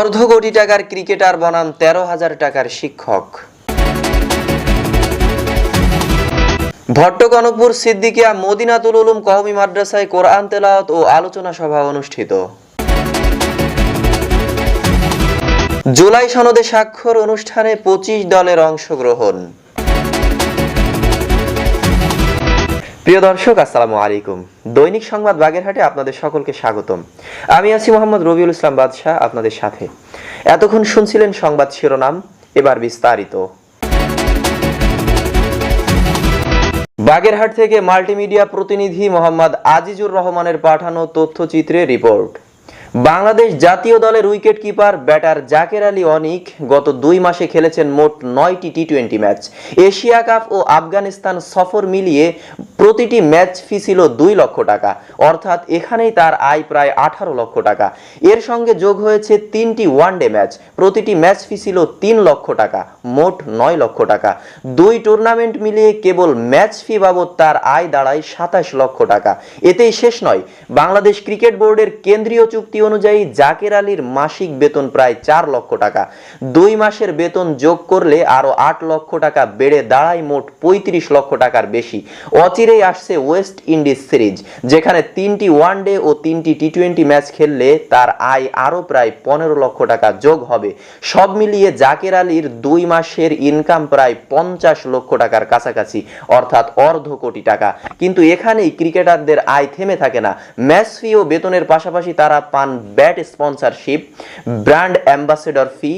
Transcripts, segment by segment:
অর্ধ কোটি টাকার ক্রিকেটার বনাম তেরো হাজার টাকার শিক্ষক। ভট্টকনকপুর সিদ্দিকিয়া মদিনাতুল উলুম কহমি মাদ্রাসায় কোরআন তেলাওয়াত ও আলোচনা সভা অনুষ্ঠিত। জুলাই সনদে স্বাক্ষর অনুষ্ঠানে পঁচিশ দলের অংশগ্রহণ। প্রিয় দর্শক, আসসালামু আলাইকুম। দৈনিক সংবাদ বাগেরহাটে আপনাদের সকলকে স্বাগতম। আমি আছি মোহাম্মদ রবিউল ইসলাম বাদশাহ আপনাদের সাথে। এতক্ষণ শুনছিলেন সংবাদ শিরোনাম, এবার বিস্তারিত। বাগেরহাট থেকে মাল্টিমিডিয়া প্রতিনিধি মোহাম্মদ আজিজুর রহমানের পাঠানো তথ্যচিত্রে রিপোর্ট। বাংলাদেশ জাতীয় দলের wicket keeper, batter Jaker Ali Anik গত দুই মাসে খেলেছেন মোট নয়টি T twenty match. Asia cup ও আফগানিস্তান সফর মিলিয়ে প্রতিটি ম্যাচ ফি ছিল দুই লক্ষ টাকা। অর্থাৎ এখানেই তার আয় প্রায় আঠারো লক্ষ টাকা। এর সঙ্গে যোগ হয়েছে তিনটি ওয়ানডে ম্যাচ। প্রতিটি ম্যাচ ফি ছিল তিন লক্ষ টাকা, মোট নয় লক্ষ টাকা। দুই টুর্নামেন্ট মিলিয়ে কেবল ম্যাচ ফি বাবদ তার আয় দাঁড়ায় সাতাশ লক্ষ টাকা। এতেই শেষ নয়। বাংলাদেশ ক্রিকেট বোর্ডের কেন্দ্রীয় চুক্তি অনুযায়ী জাকের আলীর মাসিক বেতন প্রায় চার লক্ষ টাকা। দুই মাসের বেতন যোগ করলে আরও আট লক্ষ টাকা বেড়ে দাঁড়ায় মোট পঁয়ত্রিশ লক্ষ টাকার বেশি। অচিরেই আসছে ওয়েস্ট ইন্ডিজ সিরিজ যেখানে তিনটি ওয়ানডে ও তিনটি টি টোয়েন্টি ম্যাচ খেললে তার আয় আরও প্রায় পনেরো লক্ষ টাকা যোগ হবে। সব মিলিয়ে জাকের আলীর দুই মাসের ইনকাম প্রায় পঞ্চাশ লক্ষ টাকার কাছাকাছি, অর্থাৎ অর্ধ কোটি টাকা। কিন্তু এখানেই ক্রিকেটারদের আয় থেমে থাকে না। ম্যাচ ফি ও বেতনের পাশাপাশি তারা পান bat sponsorship brand ambassador fee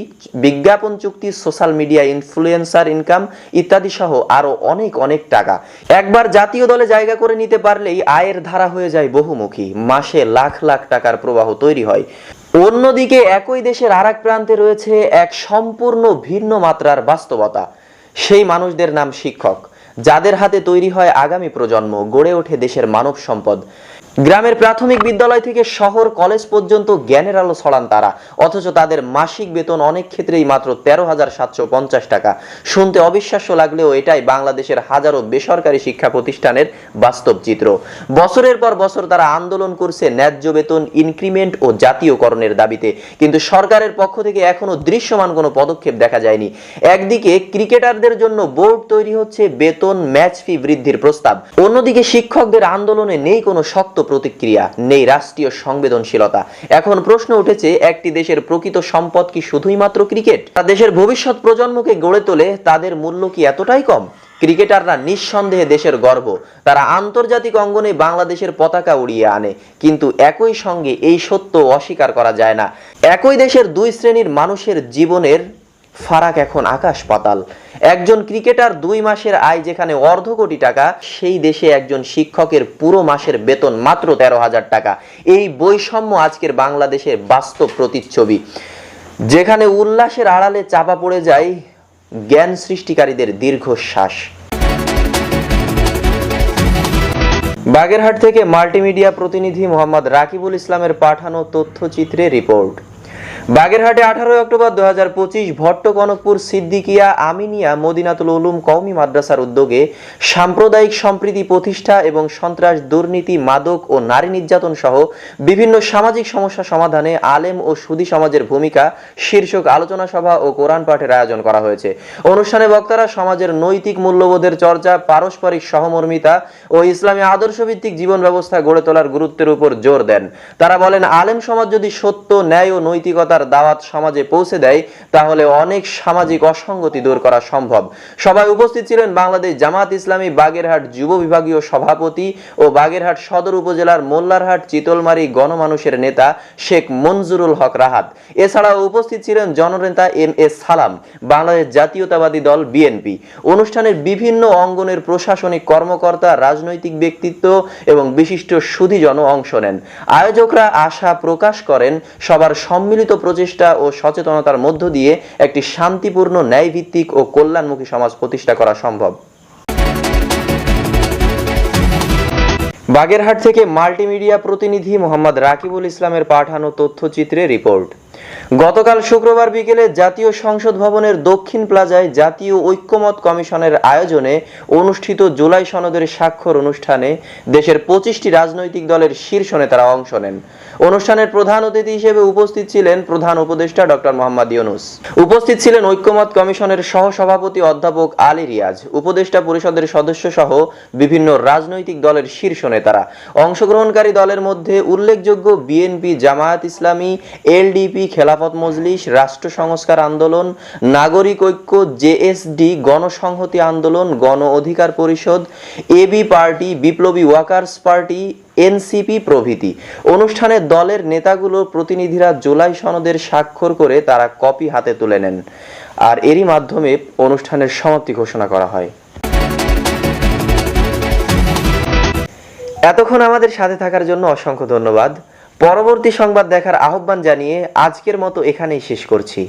বিজ্ঞাপন চুক্তি সোশ্যাল মিডিয়া ইনফ্লুয়েন্সার ইনকাম ইত্যাদি সহ আরও অনেক অনেক টাকা। একবার জাতীয় দলে জায়গা করে নিতে পারলেই আয়ের ধারা হয়ে যায় বহুমুখী। মাসে লাখ লাখ টাকার প্রবাহ তৈরি হয়। অন্যদিকে একই দেশের আর প্রান্তে রয়েছে এক সম্পূর্ণ ভিন্ন মাত্রার বাস্তবতা। সেই মানুষদের নাম শিক্ষক। যাদের হাতে তৈরি হয় আগামী প্রজন্ম, গড়ে ওঠে দেশের মানব সম্পদ। গ্রামের প্রাথমিক বিদ্যালয় থেকে শহর কলেজ পর্যন্ত জ্ঞানের আলো ছড়ান তারা। অথচ তাদের মাসিক বেতন অনেক ক্ষেত্রেই মাত্র তেরো হাজার সাতশো পঞ্চাশ টাকা। শুনতে অবিশ্বাস্য লাগলেও এটাই বাংলাদেশের হাজারো বেসরকারি শিক্ষা প্রতিষ্ঠানের বাস্তব চিত্র। বছরের পর বছর তারা আন্দোলন করছে ন্যায্য বেতন, ইনক্রিমেন্ট ও জাতীয়করণের দাবিতে। কিন্তু সরকারের পক্ষ থেকে এখনও দৃশ্যমান কোনো পদক্ষেপ দেখা যায়নি। একদিকে ক্রিকেটারদের জন্য বোর্ড তৈরি হচ্ছে বেতন ম্যাচ ফি বৃদ্ধির প্রস্তাব। অন্যদিকে শিক্ষকদের আন্দোলনে নেই কোনো শক্ত প্রতিক্রিয়া? নেই, রাষ্ট্রীয় সংবেদনশীলতা। এখন প্রশ্ন উঠেছে, একটি দেশের প্রকৃত সম্পদ কি শুধুই মাত্র ক্রিকেট? তা দেশের ভবিষ্যৎ প্রজন্মকে গড়ে তোলে, তাদের মূল্য কি এতটাই কম? ক্রিকেটাররা নিঃসন্দেহে দেশের গর্ব। তারা আন্তর্জাতিক অঙ্গনে বাংলাদেশের পতাকা উড়িয়ে আনে। কিন্তু একই সঙ্গে এই সত্য অস্বীকার করা যায় না। একই দেশের দুই শ্রেণির মানুষের জীবনের ফারাক এখন আকাশ পাতাল। একজন ক্রিকেটার দুই মাসের আয় যেখানে অর্ধ কোটি টাকা, সেই দেশে একজন শিক্ষকের পুরো মাসের বেতন মাত্র তেরো হাজার টাকা। এই বৈষম্য আজকের বাংলাদেশের বাস্তব প্রতিচ্ছবি। যেখানে উল্লাসের আড়ালে চাপা পড়ে যায় জ্ঞান সৃষ্টিকারীদের দীর্ঘশ্বাস। বাগেরহাট থেকে মাল্টিমিডিয়া প্রতিনিধি মোহাম্মদ রাকিবুল ইসলামের পাঠানো তথ্যচিত্রে রিপোর্ট। বাগেরহাটে আঠারোই অক্টোবর দু হাজার পঁচিশ ভট্ট কনকপুর সিদ্দিকিয়া আমিনিয়া মদিনাতুল উলুম কওমি মাদ্রাসার উদ্যোগে সাম্প্রদায়িক সম্প্রীতি প্রতিষ্ঠা এবং সন্ত্রাস দুর্নীতি মাদক ও নারী নির্যাতন সহ বিভিন্ন সামাজিক সমস্যা সমাধানে আলেম ও সুদী সমাজের ভূমিকা শীর্ষক আলোচনা সভা ও কোরআন পাঠের আয়োজন করা হয়েছে। অনুষ্ঠানে বক্তারা সমাজের নৈতিক মূল্যবোধের চর্চা, পারস্পরিক সহমর্মিতা ও ইসলামী আদর্শভিত্তিক জীবন ব্যবস্থা গড়ে তোলার গুরুত্বের উপর জোর দেন। তারা বলেন, আলেম সমাজ যদি সত্য, ন্যায় ও নৈতিকতার দাওয়াত সমাজে পৌঁছে দেয়, তাহলে অনেক সামাজিক অসঙ্গতি দূর করা সম্ভব। সবাই উপস্থিত ছিলেন বাংলাদেশ জামাত ইসলামী, বাগেরহাট যুব বিভাগীয় সভাপতি ও বাগেরহাট সদর উপজেলার মোল্লারহাট চিতলমারি গণমানুষের নেতা শেখ মঞ্জুরুল হক রাহাত। এছাড়াও উপস্থিত ছিলেন জননেতা এম এস সালাম, বাংলাদেশ জাতীয়তাবাদী দল বিএনপি। অনুষ্ঠানের বিভিন্ন অঙ্গনের প্রশাসনিক কর্মকর্তা, রাজনৈতিক ব্যক্তিত্ব এবং বিশিষ্ট সুধীজন অংশ নেন। আয়োজকরা আশা প্রকাশ করেন সবার সম্মিলিত প্রচেষ্টা ও সচেতনতার মধ্য দিয়ে একটি শান্তিপূর্ণ ন্যায়ভিত্তিক ও কল্যাণমুখী সমাজ প্রতিষ্ঠা করা সম্ভব। বাগেরহাট থেকে মাল্টিমিডিয়া প্রতিনিধি মোহাম্মদ রাকিবুল ইসলামের পাঠানো তথ্যচিত্রে রিপোর্ট। গতকাল শুক্রবার বিকেলে জাতীয় সংসদ ভবনের দক্ষিণ প্লাজায় জাতীয় ঐক্যমত কমিশনের আয়োজনে অনুষ্ঠিত জুলাই সনদের স্বাক্ষর অনুষ্ঠানে দেশের পঁচিশটি রাজনৈতিক দলের শীর্ষ নেতারা অংশ নেন। অনুষ্ঠানের প্রধান অতিথি হিসেবে উপস্থিত ছিলেন প্রধান উপদেষ্টা ডক্টর মোহাম্মদ ইউনুস। উপস্থিত ছিলেন ঐক্যমত কমিশনের সহসভাপতি অধ্যাপক আলী রিয়াজ, উপদেষ্টা পরিষদের সদস্য সহ বিভিন্ন রাজনৈতিক দলের শীর্ষ নেতারা। অংশগ্রহণকারী দলের মধ্যে উল্লেখযোগ্য বিএনপি জামায়াত ইসলামী, এলডিপি খেলাফত মজলিস, রাষ্ট্র সংস্কার আন্দোলন, নাগরিক ঐক্য জেএসডি গণসংহতি আন্দোলন, Gono Odhikar Parishad AB party, Biplobi workers party NCP প্রভৃতি। অনুষ্ঠানে দলের নেতাগুলোর প্রতিনিধিরা জুলাই সনদের স্বাক্ষর করে তারা কপি হাতে তুলে নেন। আর এরই মাধ্যমে অনুষ্ঠানের সমাপ্তি ঘোষণা করা হয়। এতক্ষণ আমাদের সাথে থাকার জন্য অসংখ্য ধন্যবাদ। পরবর্তী সংবাদ দেখার আহ্বান জানিয়ে আজকের মতো এখানেই শেষ করছি।